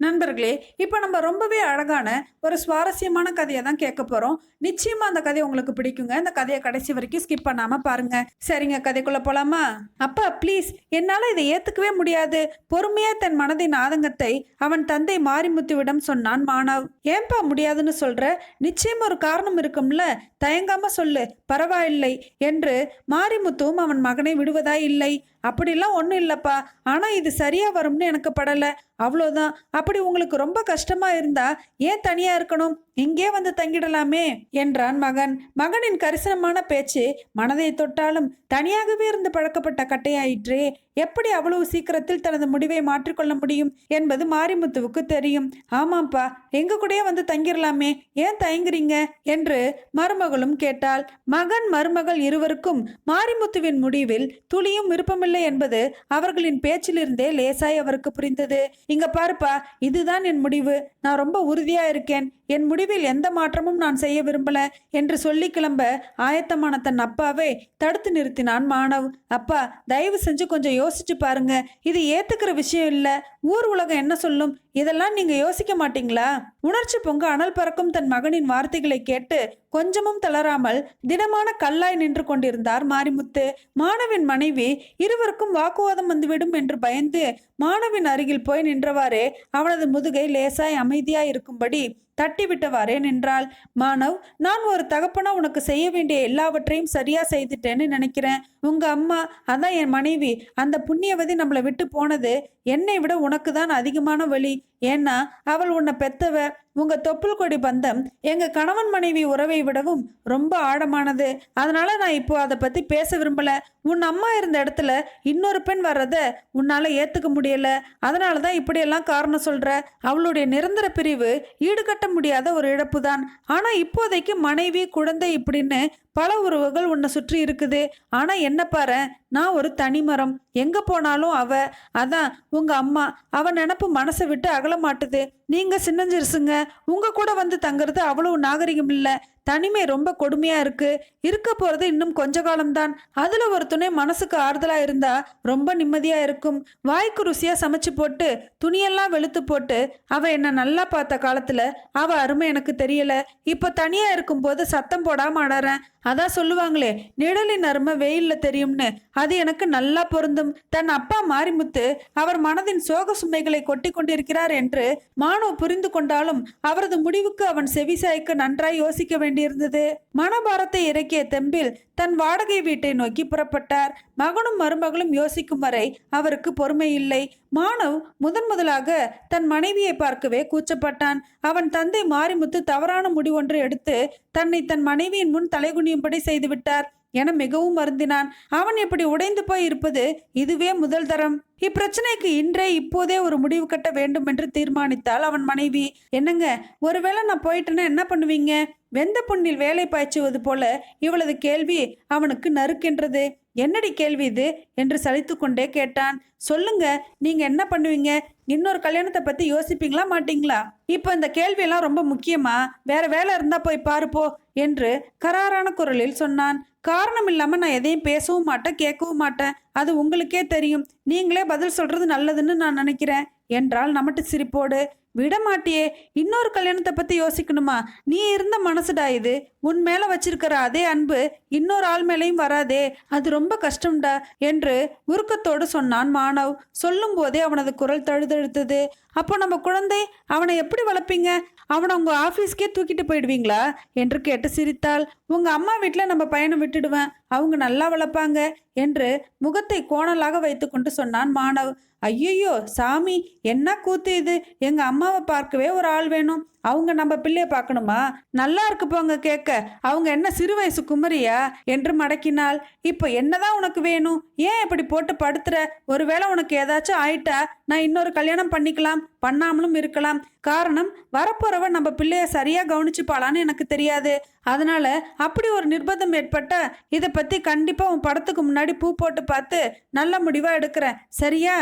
நண்பர்களே இப்போ நம்ம ரொம்பவே அழகான ஒரு சுவாரஸ்யமான கதையை தான் கேட்க போகிறோம் நிச்சயமாக அந்த கதை உங்களுக்கு பிடிக்குங்க. இந்த கதையை கடைசி வரைக்கும் ஸ்கிப் பண்ணாமல் பாருங்க. சரிங்க கதைக்குள்ளே போகலாமா அப்பா ப்ளீஸ் என்னால் இதை ஏற்றுக்கவே முடியாது. பொறுமையாக தன் மனதின் ஆதங்கத்தை அவன் தந்தை மாரிமுத்துவிடம் சொன்னான் மாணவ் ஏன்பா முடியாதுன்னு சொல்கிற நிச்சயம் ஒரு காரணம் இருக்கும்ல. தயங்காமல் சொல்லு. பரவாயில்லை என்று மாரிமுத்துவும் அவன் மகனை விடுவதாய் இல்லை. அப்படிலாம் ஒன்றும் இல்லைப்பா. ஆனால் இது சரியாக வரும்னு எனக்கு படலை. அவ்வளோதான். அப்படி உங்களுக்கு ரொம்ப கஷ்டமா இருந்தா ஏன் தனியா இருக்கணும்? இங்கே வந்து தங்கிடலாமே? என்றான் மகன். மகனின் கரிசனமான பேச்சு மனதை தொட்டாலும் தனியாகவே இருந்து பழக்கப்பட்ட கட்டையாயிற்றே. எப்படி அவ்வளவு சீக்கிரத்தில் தனது முடிவை மாற்றிக்கொள்ள முடியும் என்பது மாரிமுத்துவுக்கு தெரியும். ஆமாப்பா எங்க கூடயே வந்து தங்கிடலாமே? ஏன் தயங்குறீங்க? என்று மருமகளும் கேட்டாள். மகன் மருமகள் இருவருக்கும் மாரிமுத்துவின் முடிவில் துளியும் விருப்பமில்லை என்பது அவர்களின் பேச்சிலிருந்தே லேசாய் அவருக்கு புரிந்தது. இங்க பாருப்பா இதுதான் என் முடிவு. நான் ரொம்ப உறுதியாக இருக்கேன். என் முடிவில் எந்த மாற்றமும் நான் செய்ய விரும்பல என்று சொல்லி கிளம்ப ஆயத்தமான தன் அப்பாவை தடுத்து நிறுத்தினான் மாணவ். அப்பா தயவு செஞ்சு கொஞ்சம் யோசிச்சு பாருங்க. இது ஏத்துக்கிற விஷயம் இல்லை. ஊர் உலகம் என்ன சொல்லும்? இதெல்லாம் நீங்க யோசிக்க மாட்டீங்களா? உணர்ச்சி பொங்க அனல் பறக்கும் தன் மகனின் வார்த்தைகளை கேட்டு கொஞ்சமும் தளராமல் திடமான கல்லாய் நின்று கொண்டிருந்தார் மாரிமுத்து. மாணவின் மனைவி இருவருக்கும் வாக்குவாதம் வந்துவிடும் என்று பயந்து மாணவின் அருகில் போய் நின்றவாறே அவனது முதுகை லேசாய் அமைதியாய் இருக்கும்படி தட்டிவிட்டவாறே நின்றாள். மாணவ் நான் ஒரு தகப்பனா உனக்கு செய்ய வேண்டிய எல்லாவற்றையும் சரியா செய்துட்டேன்னு நினைக்கிறேன். உங்க அம்மா அதான் என் மனைவி அந்த புண்ணியவதி நம்மளை விட்டு போனது என்னை விட உனக்கு தான் அதிகமான வழி ஏன்னா அவள் உன்னை பெத்தவ. உங்க தொப்புள் கொடி பந்தம் எங்க கணவன் மனைவி உறவை விடவும் ரொம்ப ஆழமானது. அதனால நான் இப்போ அதை பத்தி பேச விரும்பல. உன் அம்மா இருந்த இடத்துல இன்னொரு பெண் வர்றத உன்னால ஏத்துக்க முடியல. அதனால தான் இப்படியெல்லாம் காரணம் சொல்ற. அவளுடைய நிரந்தர பிரிவு ஈடுகட்ட முடியாத ஒரு இழப்பு தான் ஆனால் இப்போதைக்கு மனைவி குழந்தை இப்படின்னு பல உறவுகள் உன்னை சுற்றி இருக்குது. ஆனால் என்ன பாரு நான் ஒரு தனிமரம் எங்க போனாலும் அவ அதான் உங்க அம்மா. அவ நினப்பு மனசை விட்டு அகல மாட்டுது. நீங்க சின்னஞ்சிருசுங்க உங்க கூட வந்து தங்குறது அவ்வளவு நாகரிகம் இல்லை. தனிமை ரொம்ப கொடுமையா இருக்கு. இருக்க போறது இன்னும் கொஞ்ச காலம்தான். அதுல ஒரு துணை மனசுக்கு ஆறுதலா இருந்தா ரொம்ப நிம்மதியா இருக்கும். வாய்க்கு ருசியா சமைச்சு போட்டு துணியெல்லாம் வெளுத்து போட்டு அவ என்ன நல்லா பார்த்த காலத்துல அவ அருமை எனக்கு தெரியல. இப்போ தனியா இருக்கும்போது சத்தம் போடாம அடறேன். அதான் சொல்லுவாங்களே நிழலின் அருமை வெயில்ல தெரியும்னு. அது எனக்கு நல்லா பொருந்தும். தன் அப்பா மாரிமுத்து அவர் மனதின் சோக சுமைகளை கொட்டி கொண்டிருக்கிறார் என்று மானோ புரிந்து கொண்டாலும் அவரது முடிவுக்கு அவன் செவிசாய்க்கு நன்றாய் யோசிக்க வேண்டியிருந்தது. மனபாரத்தை இறக்கிய தெம்பில் தன் வாடகை வீட்டை நோக்கி புறப்பட்டார். மகனும் மருமகளும் யோசிக்கும் வரை அவருக்கு பொறுமை இல்லை. மாணவ் முதன் முதலாக தன் மனைவியை பார்க்கவே கூச்சப்பட்டான். அவன் தந்தை மாரிமுத்து தவறான முடிவொன்று எடுத்து தன்னை தன் மனைவியின் முன் தலைகுனியும்படி செய்துவிட்டார் என மிகவும் வருந்தினான். அவன் இப்படி உடைந்து போய் இருப்பது இதுவே முதல் தரம். இப்பிரச்சனைக்கு இன்றே இப்போதே ஒரு முடிவு கட்ட வேண்டும் என்று தீர்மானித்தாள் அவன் மனைவி. என்னங்க ஒருவேளை நான் போயிட்டேன்னா என்ன பண்ணுவீங்க? வெந்த புண்ணில் வேலை பாய்ச்சுவது போல இவளது கேள்வி அவனுக்கு நறுக்கின்றது. என்னடி கேள்வி இது? என்று சலித்து கொண்டே கேட்டான். சொல்லுங்க நீங்க என்ன பண்ணுவீங்க? இன்னொரு கல்யாணத்தை பத்தி யோசிப்பீங்களா மாட்டீங்களா? இப்போ இந்த கேள்வியெல்லாம் ரொம்ப முக்கியமா? வேற வேலை இருந்தா போய் பாருப்போ என்று கராரான குரலில் சொன்னான். காரணம் இல்லாம நான் எதையும் பேசவும் மாட்டேன் கேட்கவும் மாட்டேன். அது உங்களுக்கே தெரியும். நீங்களே பதில் சொல்றது நல்லதுன்னு நான் நினைக்கிறேன். என்றால் நமட்டு சிரிப்போடு. விடமாட்டியே இன்னொரு கல்யாணத்தை பற்றி யோசிக்கணுமா? நீ இருந்த மனசுடா இது. உன் மேலே வச்சிருக்கிற அதே அன்பு இன்னொரு ஆள் மேலேயும் வராதே. அது ரொம்ப கஷ்டம்டா என்று உருக்கத்தோடு சொன்னான் மாணவ். சொல்லும் போதே அவனது குரல் தழுதழுத்தது. அப்போ நம்ம குழந்தை அவனை எப்படி வளர்ப்பீங்க? அவனை உங்கள் ஆஃபீஸ்க்கே தூக்கிட்டு போயிடுவீங்களா? என்று கேட்டு சிரித்தாள். உங்கள் அம்மா வீட்டில் நம்ம பையனை விட்டுடுவேன். அவங்க நல்லா வளர்ப்பாங்க என்று முகத்தை கோணலாக வைத்துக்கொண்டு சொன்னான் மாணவ். ஐயையோ சாமி என்ன கூத்து இது? எங்க அம்மாவை பார்க்கவே ஒரு ஆள் வேணும். அவங்க நம்ம பிள்ளைய பார்க்கணுமா? நல்லா இருக்கு போங்க கேட்க அவங்க என்ன சிறு வயசு குமரியா? என்று மடக்கினாள். இப்போ என்னதான் உனக்கு வேணும்? ஏன் இப்படி போட்டு படுத்துற? ஒருவேளை உனக்கு ஏதாச்சும் ஆயிட்டா? நான் இன்னொரு கல்யாணம் பண்ணிக்கலாம். பண்ணாமலும் இருக்கலாம். காரணம் வரப்போறவ நம்ம பிள்ளைய சரியா கவனிச்சுப்பாளான்னு எனக்கு தெரியாது. அதனால அப்படி ஒரு நிர்பந்தம் ஏற்பட்டா இதை பற்றி கண்டிப்பாக உன் படத்துக்கு முன்னாடி பூ போட்டு பார்த்து நல்ல முடிவாக எடுக்கிறேன். சரியா?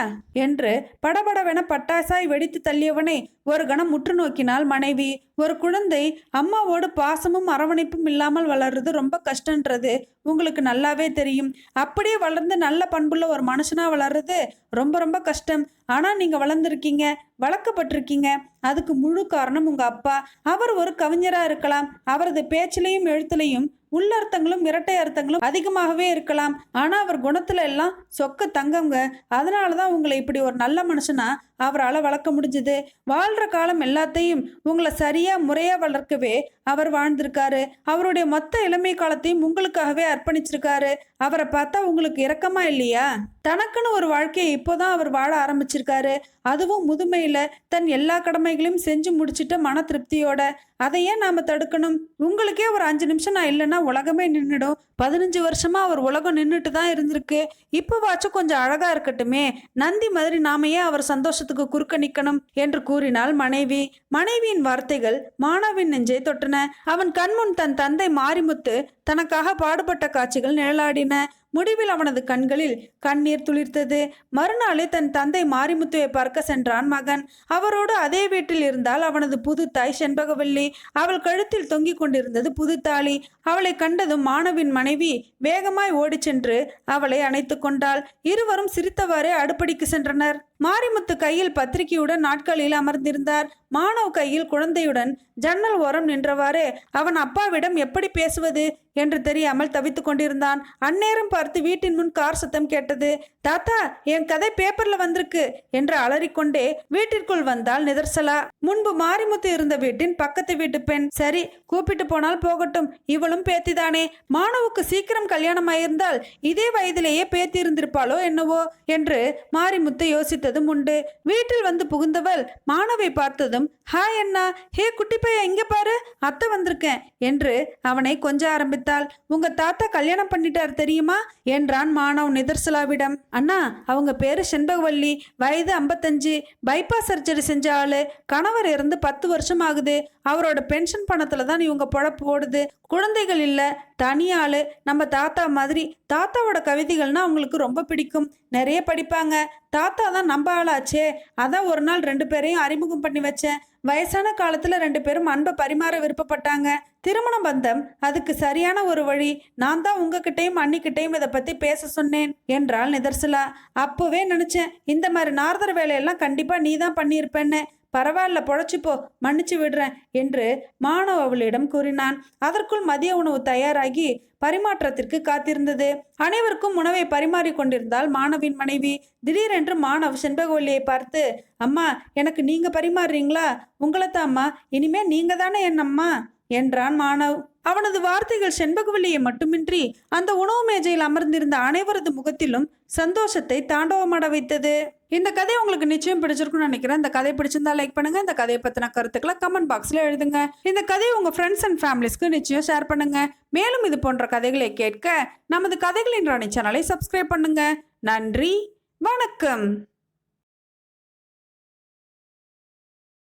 என்று படபடவென பட்டாசாய் வெடித்து தள்ளியவனை ஒரு கணம் முற்று நோக்கினால் மனைவி ஒரு குழந்தை அம்மாவோடு பாசமும் அரவணைப்பும் இல்லாமல் வளர்றது ரொம்ப கஷ்டன்றது. உங்களுக்கு நல்லாவே தெரியும். அப்படியே வளர்ந்து நல்ல பண்புள்ள ஒரு மனுஷனாக வளர்றது ரொம்ப ரொம்ப கஷ்டம். ஆனால் நீங்கள் வளர்ந்துருக்கீங்க வளர்க்கப்பட்டிருக்கீங்க. அதுக்கு முழு காரணம் உங்க அப்பா. அவர் ஒரு கவிஞரா இருக்கலாம். அவரது பேச்சிலையும் எழுத்துலையும் உள்ளர்த்தங்களும் இரட்டை அர்த்தங்களும் அதிகமாகவே இருக்கலாம். ஆனா அவர் குணத்துல எல்லாம் சொக்க தங்கங்க அதனாலதான் உங்களை இப்படி ஒரு நல்ல மனுஷனா அவரால் வளர்க்க முடிஞ்சது. வாழ்ற காலம் எல்லாத்தையும் உங்களை சரியா முறையா வளர்க்கவே அவர் வாழ்ந்திருக்காரு. அவருடைய மொத்த இளமை காலத்தையும் உங்களுக்காகவே அர்ப்பணிச்சிருக்காரு. அவரை பார்த்தா உங்களுக்கு இரக்கமா இல்லையா? தனக்குன்னு ஒரு வாழ்க்கையை இப்போதான் அவர் வாழ ஆரம்பிச்சிருக்காரு. அதுவும் முதுமையில தன் எல்லா கடமைகளையும் செஞ்சு முடிச்சுட்டு மன திருப்தியோட. அதை ஏன் நாம தடுக்கணும். உங்களுக்கே ஒரு அஞ்சு நிமிஷம் நான் இல்லைன்னா உலகமே நின்றுடும் பதினஞ்சு வருஷமா அவர் உலகம் நின்றுட்டு தான் இருந்திருக்கு. இப்போவாச்சும் கொஞ்சம் அழகா இருக்கட்டுமே. நந்தி மாதிரி நாம ஏன் அவர் சந்தோஷத்துக்கு குறுக்க நிக்கணும்? என்று கூறினாள் மனைவி. மனைவியின் வார்த்தைகள் மாணவின் நெஞ்சை தொட்டன. அவன் கண்முன் தன் தந்தை மாரிமுத்து தனக்காக பாடுபட்ட காட்சிகள் நிழலாடின. முடிவில் அவனது கண்களில் கண்ணீர் துளிர்த்தது. மறுநாளே தன் தந்தை மாரிமுத்துவை பார்க்க சென்றான் மகன். அவரோடு அதே வீட்டில் இருந்தால் அவனது புது தாய் செண்பகவல்லி. அவள் கழுத்தில் தொங்கிக் கொண்டிருந்தது புது தாலி. அவளை கண்டதும் மாணவின் மனைவி வேகமாய் ஓடிச் சென்று அவளை அணைத்து கொண்டாள். இருவரும் சிரித்தவாறே அடுப்படிக்கு சென்றனர். மாரிமுத்து கையில் பத்திரிகையுடன் நாட்களில் அமர்ந்திருந்தார். மாணவ் கையில் குழந்தையுடன் ஜன்னல் ஓரம் நின்றவாறு அவன் அப்பாவிடம் எப்படி பேசுவது? என்று தெரியாமல் தவித்து கொண்டிருந்தான். அந்நேரம் பார்த்து வீட்டின் முன் கார் சத்தம் கேட்டது. தாத்தா என் கதை பேப்பர்ல வந்திருக்கு என்று அலறிக்கொண்டே வீட்டிற்குள் வந்தால் நிதர்சலா. முன்பு மாரிமுத்து இருந்த வீட்டின் பக்கத்து வீட்டு பெண். சரி கூப்பிட்டு போனால் போகட்டும். இவளும் பேத்திதானே. மாணவுக்கு சீக்கிரம் கல்யாணம் ஆயிருந்தால் இதே வயதிலேயே பேத்தி இருந்திருப்பாளோ என்னவோ? என்று மாரிமுத்து யோசித்ததும் உண்டு. வீட்டில் வந்து புகுந்தவள் மாணவை பார்த்ததும் ஹாய் அண்ணா. ஹே குட்டி பையன் இங்க பாரு. அத்தை வந்திருக்கேன் என்று அவனை கொஞ்ச ஆரம்பித்தாள் உங்க தாத்தா கல்யாணம் பண்ணிட்டார் தெரியுமா? என்றான் மாணவ் நிதர்சலாவிடம். அண்ணா அவங்க பேரு செண்பகவல்லி. வயது ஐம்பத்தஞ்சு. பைபாஸ் சர்ஜரி செஞ்ச ஆளு. கணவர் இறந்து பத்து வருஷம் ஆகுது. அவரோட பென்ஷன் பணத்துல தான் இவங்க பொழப்பு ஓடுது. குழந்தைகள் இல்லை தனியாள் நம்ம தாத்தா மாதிரி தாத்தாவோட கவிதைகள்னா அவங்களுக்கு ரொம்ப பிடிக்கும். நிறைய படிப்பாங்க. தாத்தா தான் நம்ம ஆளாச்சே. அதான் ஒரு நாள் ரெண்டு பேரையும் அறிமுகம் பண்ணி வச்சேன். வயசான காலத்தில் ரெண்டு பேரும் அன்பை பரிமாற விருப்பப்பட்டாங்க. திருமண பந்தம் அதுக்கு சரியான ஒரு வழி. நான் தான் உங்ககிட்டையும் அன்னிக்கிட்டையும் இதை பற்றி பேச சொன்னேன் என்றாள் நிதர்சலா. அப்போவே நினச்சேன் இந்த மாதிரி நார்தர் வேலையெல்லாம் கண்டிப்பாக நீ தான் பண்ணியிருப்பேன்னு. பரவாயில்ல பொழைச்சிப்போ மன்னிச்சு விடுறேன் என்று மாணவ அவளிடம் கூறினான். அதற்குள் மதிய உணவு தயாராகி பரிமாற்றத்திற்கு காத்திருந்தது. அனைவருக்கும் உணவை பரிமாறிக் கொண்டிருந்தால் மாணவின் மனைவி. திடீரென்று மாணவ் செண்பகவல்லியை பார்த்து அம்மா எனக்கு நீங்க பரிமாறுறீங்களா? உங்களைத்தான் அம்மா இனிமே நீங்க தானே என் அம்மா என்றான் மாணவ் அவனது வார்த்தைகள் செண்பகவல்லியை மட்டுமின்றி அந்த உணவு மேஜையில் அமர்ந்திருந்த அனைவரது முகத்திலும் சந்தோஷத்தை தாண்டவமாட வைத்தது. இந்த கதை உங்களுக்கு நிச்சயம் பிடிச்சிருக்கும்னு நினைக்கிறேன். இந்த கதை பிடிச்சிருந்தா லைக் பண்ணுங்க. இந்த கதையை பத்தின கருத்துக்களை கமெண்ட் பாக்ஸ்ல எழுதுங்க. இந்த கதையை உங்க ஃப்ரெண்ட்ஸ் அண்ட் ஃபேமிலிஸ்க்கு நிச்சயம் ஷேர் பண்ணுங்க. மேலும் இது போன்ற கதைகளை கேட்க நமது கதைகளின் ராணி சேனலை சப்ஸ்கிரைப் பண்ணுங்க. நன்றி. வணக்கம்.